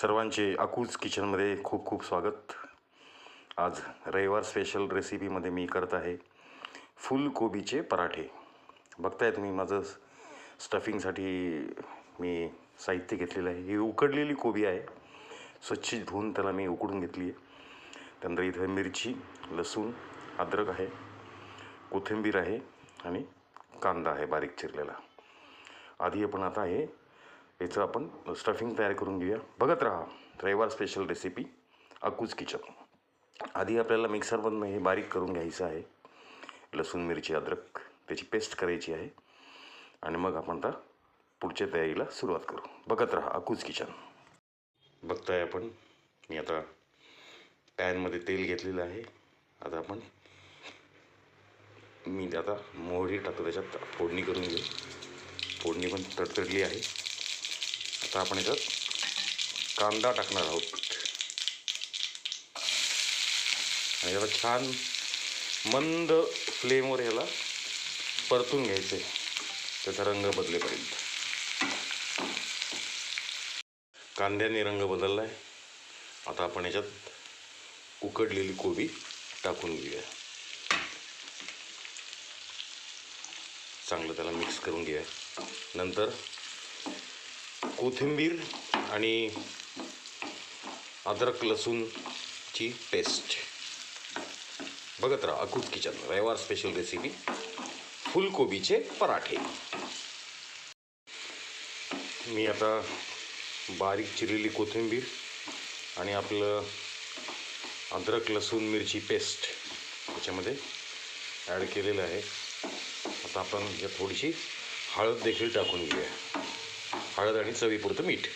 सर्वांचे अकूज किचनमध्ये खूप खूप स्वागत. आज रविवार स्पेशल रेसिपीमध्ये मी करत आहे फुलकोबीचे पराठे. बघताय तुम्ही माझं स्टफिंगसाठी मी साहित्य घेतलेलं आहे. ही उकडलेली कोबी आहे. स्वच्छ धुवून त्याला मी उकडून घेतली आहे. त्यानंतर इथं मिरची लसूण अद्रक आहे कोथिंबीर आहे आणि कांदा आहे बारीक चिरलेला. आधी आपण आता हे याचं आपण स्टफिंग तयार करून घेऊया. बघत राहा रविवार स्पेशल रेसिपी अकूज किचन आधी आपल्याला मिक्सरमधनं हे बारीक करून घ्यायचं आहे. लसूण मिरची अद्रक त्याची पेस्ट करायची आहे. आणि मग आपण आता पुढच्या तयारीला सुरुवात करू. बघत राहा अकूज किचन बघताय आपण मी आता पॅनमध्ये तेल घेतलेलं आहे. आता आपण मी आता मोहरी टाकतो त्याच्यात फोडणी करून घेऊ. फोडणी पण तडतडली आहे. आता आपण याच्यात कांदा टाकणार आहोत. आणि याला छान मंद फ्लेमवर ह्याला परतून घ्यायचं. आहे त्याचा रंग बदलेपर्यंत. कांद्याने रंग बदलला आहे आता आपण याच्यात उकडलेली कोबी टाकून घेऊया. चांगलं त्याला मिक्स करून घेऊया नंतर कोथिंबीर आणि अद्रक लसूणची पेस्ट. बघत राहा अकूट किचन रविवार स्पेशल रेसिपी फुलकोबीचे पराठे. मी आता बारीक चिरलेली कोथिंबीर आणि आपलं अद्रक लसूण मिरची पेस्ट त्याच्यामध्ये ॲड केलेलं आहे. आता आपण यात थोडीशी हळद देखील टाकून घेऊया. हळद आणि चवीपुरतं मीठ.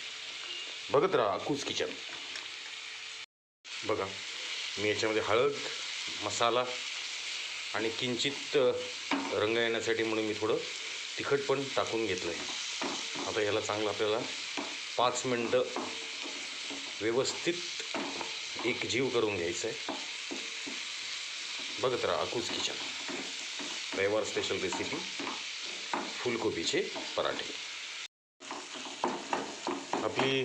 बघत राहा अकूज किचन. बघा मी याच्यामध्ये हळद मसाला आणि किंचित रंग येण्यासाठी म्हणून मी थोडं तिखट पण टाकून घेतलं आहे आता ह्याला चांगलं आपल्याला पाच मिनटं व्यवस्थित एक जीव करून घ्यायचं आहे बघत राहा अकूज किचन. रविवार स्पेशल रेसिपी फुलकोबीचे पराठे. की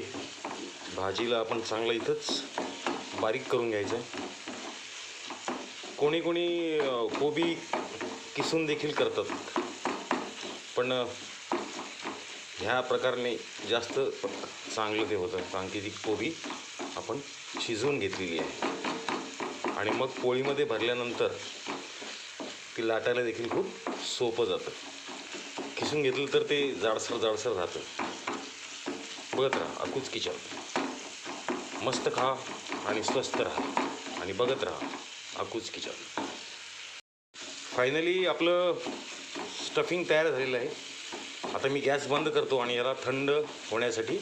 भाजीला आपण चांगलं इथंच बारीक करून घ्यायचं आहे. कोणी कोणी कोबी किसून देखील करतात. पण ह्या प्रकाराने जास्त चांगलं ते होतं. कारण की ती कोबी आपण शिजवून घेतलेली आहे. आणि मग पोळीमध्ये भरल्यानंतर ती लाटायला देखील खूप सोपं जातं. किसून घेतलं तर ते जाडसर जाडसर राहतं. बघत राहा अकूच किचन मस्त खा आणि स्वस्त राहा आणि बघत राहा अकूच किचन फायनली आपलं स्टफिंग तयार झालेलं आहे. आता मी गॅस बंद करतो आणि याला थंड होण्यासाठी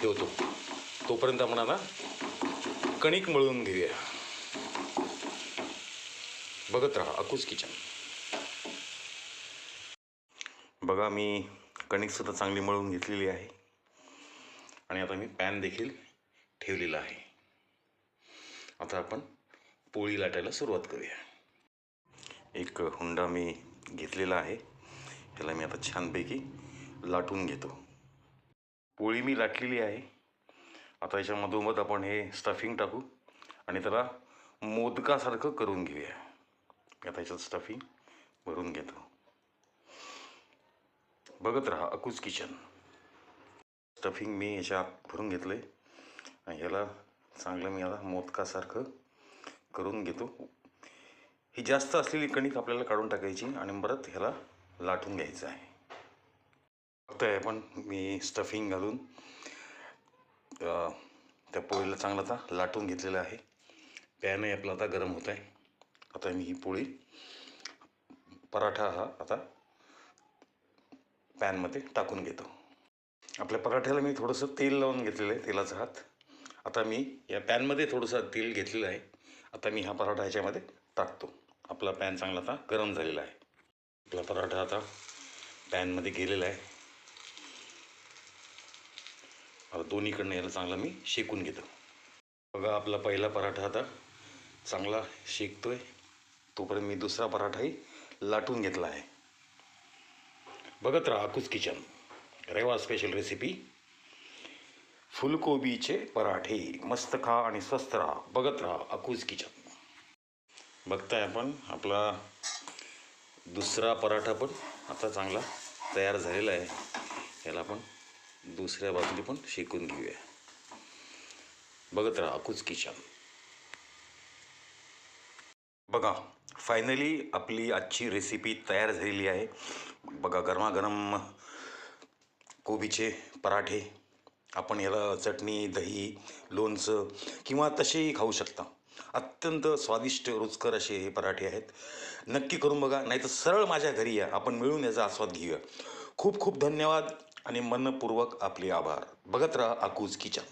ठेवतो. तोपर्यंत आपण आता कणिक मळून घेऊया. बघत राहा अकूच किचन बघा मी कणिकसुद्धा चांगली मळून घेतलेली आहे. आणि आता मी पॅन देखील ठेवलेला आहे. आता आपण पोळी लाटायला सुरुवात करूया. एक हुंडा मी घेतलेला आहे. ह्याला मी आता छानपैकी लाटून घेतो. पोळी मी लाटलेली आहे. आता याच्या मधोमध आपण हे स्टफिंग टाकू आणि त्याला मोदकासारखं करून घेऊया. आता याच्यात स्टफिंग भरून घेतो. बघत राहा अकूज किचन. स्टफिंग मी याच्यात भरून घेतलं आहे आणि ह्याला चांगलं मी आता मोदकासारखं करून घेतो. ही जास्त असलेली कणिक आपल्याला काढून टाकायची आणि परत ह्याला लाटून घ्यायचं आहे. फक्त आहे पण मी स्टफिंग घालून त्या पोळीला चांगलं आता लाटून घेतलेलं आहे. पॅनही आपला आता गरम होत आहे. आता मी ही पोळी पराठा हा आता पॅनमध्ये टाकून घेतो. आपल्या पराठ्याला मी थोडंसं तेल लावून घेतलेलं आहे तेलाचा हात. आता मी या पॅनमध्ये थोडंसं तेल घेतलेलं आहे. आता मी हा पराठा ह्याच्यामध्ये टाकतो. आपला पॅन चांगला आता गरम झालेला आहे. आपला पराठा आता पॅनमध्ये गेलेला आहे. आता दोन्हीकडनं याला चांगला मी शेकून घेतो. बघा आपला पहिला पराठा आता चांगला शेकतो आहे तोपर्यंत मी दुसरा पराठाही लाटून घेतला आहे. बघत राहा अकूज किचन रेवा स्पेशल रेसिपी फुलकोबीचे पराठे मस्त खा आणि स्वस्त राहा बघत राहा अकूज किचन बघताय आपण आपला दुसरा पराठा पण आता चांगला तयार झालेला आहे. याला आपण दुसऱ्या बाजूने पण शेकून घेऊया. बघत राहा अकूज किचन बघा फायनली आपली आजची रेसिपी तयार झालेली आहे. बघा गरमागरम कोबीचे पराठे आपण याला चटणी दही लोणचं किंवा तसेही खाऊ शकता. अत्यंत स्वादिष्ट रुचकर असे हे पराठे आहेत. नक्की करून बघा नाही तर सरळ माझ्या घरी या. आपण मिळून याचा आस्वाद घेऊया. खूप खूप धन्यवाद आणि मनपूर्वक आपले आभार. बघत राहा आकूज किचन.